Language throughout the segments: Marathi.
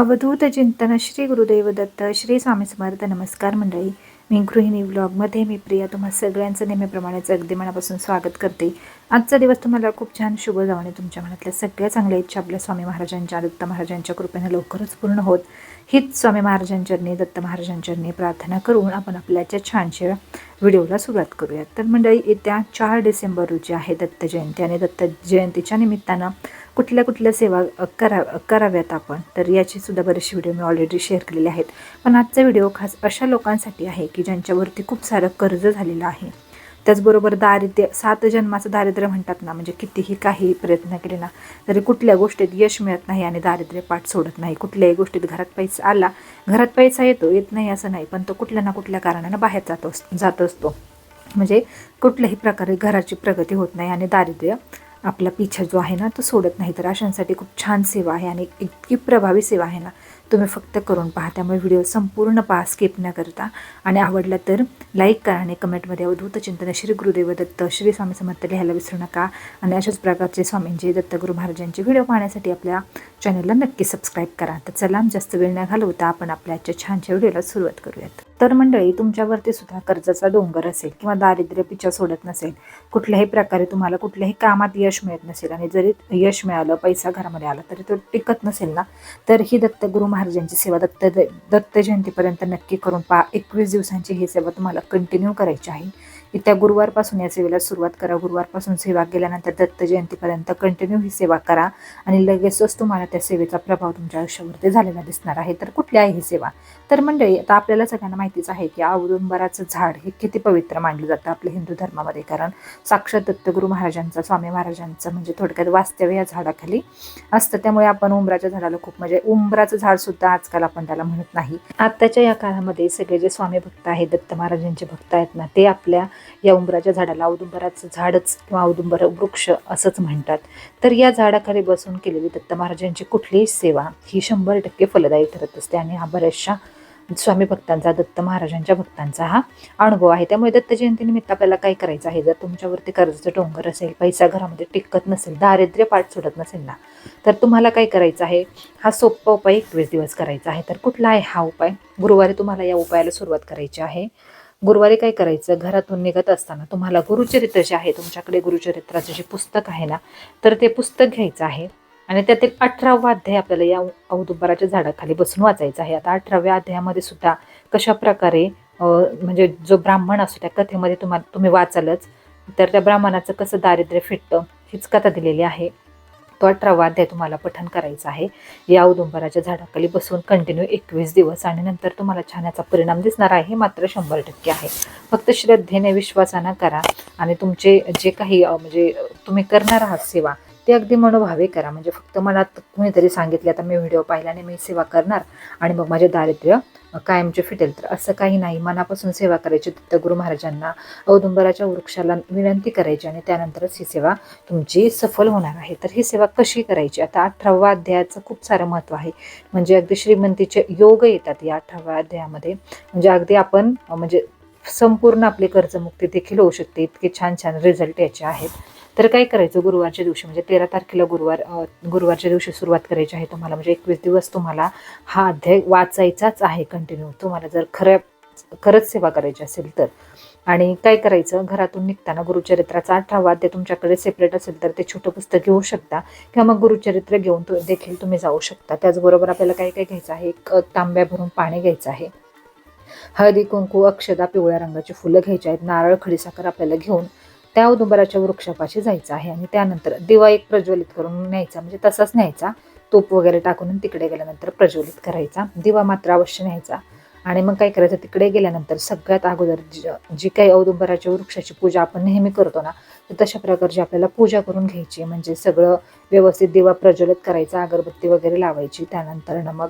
अवधूत चिंतन श्री गुरुदेव दत्त श्री स्वामी समर्थ नमस्कार मंडळी. मी गृहिणी व्लॉगमध्ये मी प्रिया. तुम्हा सगळ्यांचं नेहमीप्रमाणेच अगदी मनापासून स्वागत करते. आजचा दिवस तुम्हाला खूप छान शुभ जाऊ आणि तुमच्या मनातल्या सगळ्या चांगल्या इच्छा आपल्या स्वामी महाराजांच्या दत्त महाराजांच्या कृपेने लवकरच पूर्ण होत. हीच स्वामी महाराजांचरणी दत्त महाराजांचरणी प्रार्थना करून आपण आपल्याच्या छानशा व्हिडिओला सुरुवात करूयात. तर मंडळी येत्या चार डिसेंबर रोजी आहे दत्त जयंती आणि दत्त जयंतीच्या निमित्तानं कुठल्या कुठल्या सेवा करा कराव्यात आपण तर याची सुद्धा बरेचसे व्हिडिओ मी ऑलरेडी शेअर केलेले आहेत. पण आजचा व्हिडिओ खास अशा लोकांसाठी आहे की ज्यांच्यावरती खूप सारं कर्ज झालेलं आहे. त्याचबरोबर दारिद्र्य सात जन्माचं दारिद्र्य म्हणतात ना म्हणजे कितीही काही प्रयत्न केले ना तरी कुठल्या गोष्टीत यश मिळत नाही आणि दारिद्र्य पाठ सोडत नाही. कुठल्याही गोष्टीत घरात पैसा आला घरात पैसा येतो येत नाही असं नाही पण तो कुठल्या ना कुठल्या कारणानं बाहेर जात अस जात असतो. म्हणजे कुठल्याही प्रकारे घराची प्रगती होत नाही आणि दारिद्र्य आपला पिछा जो आहे ना तो सोडत नाही. तर अशांसाठी खूप छान सेवा आहे आणि इतकी प्रभावी सेवा आहे ना. तुम्ही फक्त करून पहा. त्यामुळे व्हिडिओ संपूर्ण पहा स्किप न करता. आणि आवडला तर लाईक करा आणि कमेंटमध्ये अवधूत चिंतन श्री गुरुदेव दत्त श्री स्वामी समर्थ लिहायला विसरू नका. आणि अशाच प्रकारचे स्वामींचे दत्तगुरू महाराजांचे व्हिडिओ पाहण्यासाठी आपल्या चॅनलला नक्की सबस्क्राईब करा. तर चला जास्त वेळ न घालवता आपण आपल्या आजच्या छानच्या व्हिडिओला सुरुवात करूयात. तर मंडळी तुमच्यावरती सुद्धा कर्जाचा डोंगर असेल किंवा दारिद्र्य पिच्छा सोडत नसेल कुठल्याही प्रकारे तुम्हाला कुठल्याही कामात यश मिळत नसेल आणि जरी यश मिळालं पैसा घरामध्ये आला तरी तो टिकत नसेल ना तर ही दत्तगुरू महाराजांची सेवा दत्त दत्त जयंतीपर्यंत नक्की करून पहा. एकवीस दिवसांची ही सेवा तुम्हाला कंटिन्यू करायची आहे. येत्या गुरुवारपासून या सेवेला सुरुवात करा. गुरुवारपासून सेवा केल्यानंतर दत्त जयंतीपर्यंत कंटिन्यू ही सेवा करा. आणि लगेचच तुम्हाला त्या सेवेचा प्रभाव तुमच्या आयुष्यावरती झालेला दिसणार आहे तर कुठली आहे ही सेवा? तर मंडळी आता आपल्याला सगळ्यांना माहितीच आहे की औदुंबराचं झाड हे किती पवित्र मानलं जातं आपल्या हिंदू धर्मामध्ये. कारण साक्षात दत्तगुरू महाराजांचा स्वामी महाराजांचं म्हणजे थोडक्यात वास्तव्य या झाडाखाली असतं. त्यामुळे आपण उंबराच्या झाडाला खूप म्हणजे उंबराचं झाड सुद्धा आजकाल आपण त्याला म्हणत नाही. आत्ताच्या या काळामध्ये सगळे जे स्वामी भक्त आहेत दत्त महाराजांचे भक्त आहेत ना ते आपल्या या उंबराच्या झाडाला औदुंबराचं झाडच किंवा औदुंबर वृक्ष असंच म्हणतात. तर या झाडाखाली बसून केलेली दत्त महाराजांची कुठलीही सेवा ही शंभर टक्के फलदायी ठरत असते आणि हा बऱ्याचशा स्वामी भक्तांचा दत्त महाराजांच्या भक्तांचा हा अनुभव आहे. त्यामुळे दत्त जयंतीनिमित्त आपल्याला काय करायचं आहे? जर तुमच्यावरती कर्जाचं डोंगर असेल पैसा घरामध्ये टिकत नसेल दारिद्र्य पाठ सोडत नसेल ना तर तुम्हाला काय करायचं आहे? हा सोपा उपाय एकवीस दिवस करायचा आहे. तर कुठला आहे हा उपाय? गुरुवारी तुम्हाला या उपायाला सुरुवात करायची आहे. गुरुवारी काय करायचं? घरातून निघत असताना तुम्हाला गुरुचरित्र जे आहे तुमच्याकडे गुरुचरित्राचं जे पुस्तक आहे ना तर ते पुस्तक घ्यायचं आहे आणि त्यातील अठरावा अध्याय आपल्याला या औदुंबराच्या झाडाखाली बसून वाचायचा आहे. आता अठराव्या अध्यायामध्ये सुद्धा कशा प्रकारे म्हणजे जो ब्राह्मण असतो त्या कथेमध्ये तुम्हाला तुम्ही वाचालच. तर त्या ब्राह्मणाचं कसं दारिद्र्य फिटतं हीच कथा दिलेली आहे. तो अठरावा अध्याय तुम्हाला पठण करायचा आहे. या औदुंबराच्या झाडाखाली बसून कंटिन्यू एकवीस दिवस आणि नंतर तुम्हाला छान याचा परिणाम दिसणार आहे. हे मात्र शंभर टक्के आहे. फक्त श्रद्धेने विश्वासानं करा आणि तुमचे जे काही म्हणजे तुम्ही करणार आहात सेवा ते अगदी मनोभावे करा. म्हणजे फक्त मनात कुणीतरी सांगितले आता मी व्हिडिओ पाहिल्याने मी सेवा करणार आणि मग माझे दारिद्र्य कायमचे फिटेल. तर असं काही नाही. मनापासून सेवा करायची. दत्तगुरू महाराजांना औदुंबराच्या वृक्षाला विनंती करायची आणि त्यानंतरच ही सेवा तुमची सफल होणार आहे. तर ही सेवा कशी करायची? आता अठराव्या अध्यायाचं खूप सारं महत्त्व आहे. म्हणजे अगदी श्रीमंतीचे योग येतात या अठराव्या अध्यायामध्ये. म्हणजे अगदी आपण म्हणजे संपूर्ण आपली कर्जमुक्ती देखील होऊ शकते. इतके छान छान रिझल्ट याचे आहेत. तर काय करायचं गुरुवारच्या दिवशी? म्हणजे तेरा तारखेला गुरुवार गुरुवारच्या दिवशी सुरुवात करायची आहे तुम्हाला. म्हणजे एकवीस दिवस तुम्हाला हा अध्याय वाचायचाच आहे कंटिन्यू तुम्हाला जर खऱ्या खरंच सेवा करायची असेल तर. आणि काय करायचं? घरातून निघताना गुरुचरित्राचा अठरावा ते तुमच्याकडे सेपरेट असेल तर ते छोटं पुस्तक घेऊ शकता. किंवा मग गुरुचरित्र घेऊन तो देखील तुम्ही जाऊ शकता. त्याचबरोबर आपल्याला काय काय घ्यायचं आहे? एक तांब्या भरून पाणी घ्यायचं आहे. हळदी कुंकू अक्षदा पिवळ्या रंगाची फुलं घ्यायची आहेत. नारळ खडीसाखर आपल्याला घेऊन त्या औदुंबराच्या वृक्षापाशी जायचं आहे आणि त्यानंतर दिवा एक प्रज्वलित करून न्यायचा म्हणजे तसाच न्यायचा. तूप वगैरे टाकून तिकडे गेल्यानंतर प्रज्वलित करायचा. दिवा मात्र अवश्य न्यायचा. आणि मग काय करायचं? तिकडे गेल्यानंतर सगळ्यात अगोदर जी- जी काही औदुंबराच्या वृक्षाची पूजा आपण नेहमी करतो ना तर तशा प्रकारची आपल्याला पूजा करून घ्यायची म्हणजे सगळं व्यवस्थित दिवा प्रज्वलित करायचा अगरबत्ती वगैरे लावायची त्यानंतर मग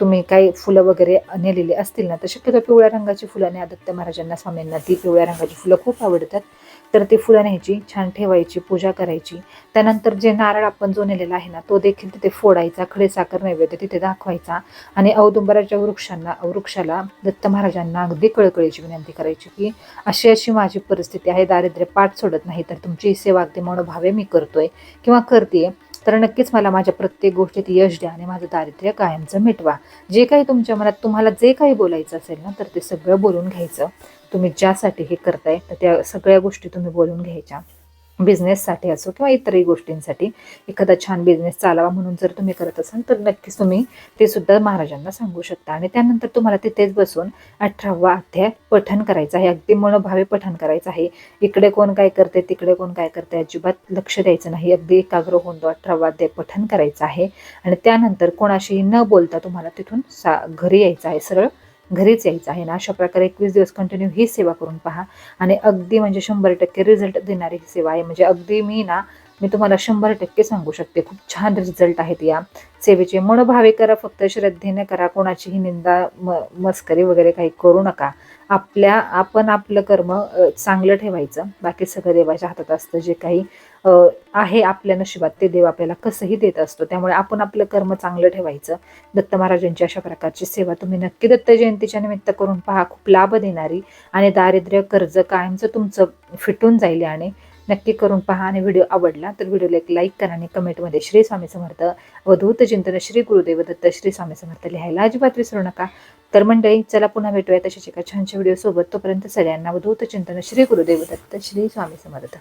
तुम्ही काही फुलं वगैरे नेलेली असतील ना तर शक्यतो पिवळ्या रंगाची फुलं आणि आदित्य महाराजांना स्वामींना ती पिवळ्या रंगाची फुलं खूप आवडतात. तर ती फुलं न्यायची छान ठेवायची पूजा करायची. त्यानंतर जे नारळ आपण जो नेलेला आहे ना तो देखील तिथे फोडायचा खडेसाखर नैवेद्य तिथे दाखवायचा. आणि औदुंबराच्या वृक्षांना वृक्षाला दत्त महाराजांना अगदी कळकळीची विनंती करायची की अशी अशी माझी परिस्थिती आहे दारिद्र्य पाठ सोडत नाही तर तुमची सेवा अगदी मनोभावे मी करतोय किंवा करते तर नक्कीच मला माझ्या प्रत्येक गोष्टीत यश द्या आणि माझं दारिद्र्य कायमचं मिटवा. जे काही तुमच्या मनात तुम्हाला जे काही बोलायचं असेल ना तर ते सगळं बोलून घ्यायचं. तुम्ही ज्यासाठी हे करताय तर त्या सगळ्या गोष्टी तुम्ही बोलून घ्यायच्या. बिझनेससाठी असो किंवा इतरही गोष्टींसाठी. एखादा छान बिझनेस चालावा म्हणून जर तुम्ही करत असाल तर नक्कीच तुम्ही ते सुद्धा महाराजांना सांगू शकता. आणि त्यानंतर तुम्हाला तिथेच बसून अठरावा अध्याय पठन करायचं आहे. अगदी मनोभावे पठन करायचं आहे. इकडे कोण काय करते तिकडे कोण काय करते अजिबात लक्ष द्यायचं नाही. अगदी एकाग्र होऊन तो अठरावा अध्याय पठन करायचं आहे. आणि त्यानंतर कोणाशीही न बोलता तुम्हाला तिथून सा घरी यायचं आहे सरळ. घरीच यायचं आहे ना? अशा प्रकारे एकवीस दिवस कंटिन्यू ही सेवा करून पहा. आणि अगदी म्हणजे शंभर टक्के रिझल्ट देणारी ही सेवा आहे. म्हणजे अगदी मी ना मी तुम्हाला शंभर टक्के सांगू शकते. खूप छान रिझल्ट आहेत या सेवेचे. मनोभावे करा फक्त श्रद्धेने करा. कोणाचीही निंदा म मस्करी वगैरे काही करू नका. आपल्या आपण आपलं कर्म चांगलं ठेवायचं. बाकी सगळं देवाच्या हातात असतं. जे काही आहे आपल्या नशिबात. ते देव आपल्याला कसंही देत असतो. त्यामुळे आपण आपलं कर्म चांगलं ठेवायचं. दत्त महाराजांची अशा प्रकारची सेवा तुम्ही नक्की दत्त जयंतीच्या निमित्त करून पहा. खूप लाभ देणारी आणि दारिद्र्य कर्ज कायमचं तुमचं फिटून जाईल आणि नक्की करून पहा. आणि व्हिडिओ आवडला तर व्हिडिओला एक लाईक करा आणि कमेंटमध्ये श्री स्वामी समर्थ अवधूत चिंतन श्री गुरुदेव दत्त श्री स्वामी समर्थ लिहायला अजिबात विसरू नका. तर मंडळी चला पुन्हा भेटूया तशाच एका छानशा व्हिडिओ सोबत तोपर्यंत सगळ्यांना अवधूत चिंतन श्री गुरुदेव दत्त श्री स्वामी समर्थ.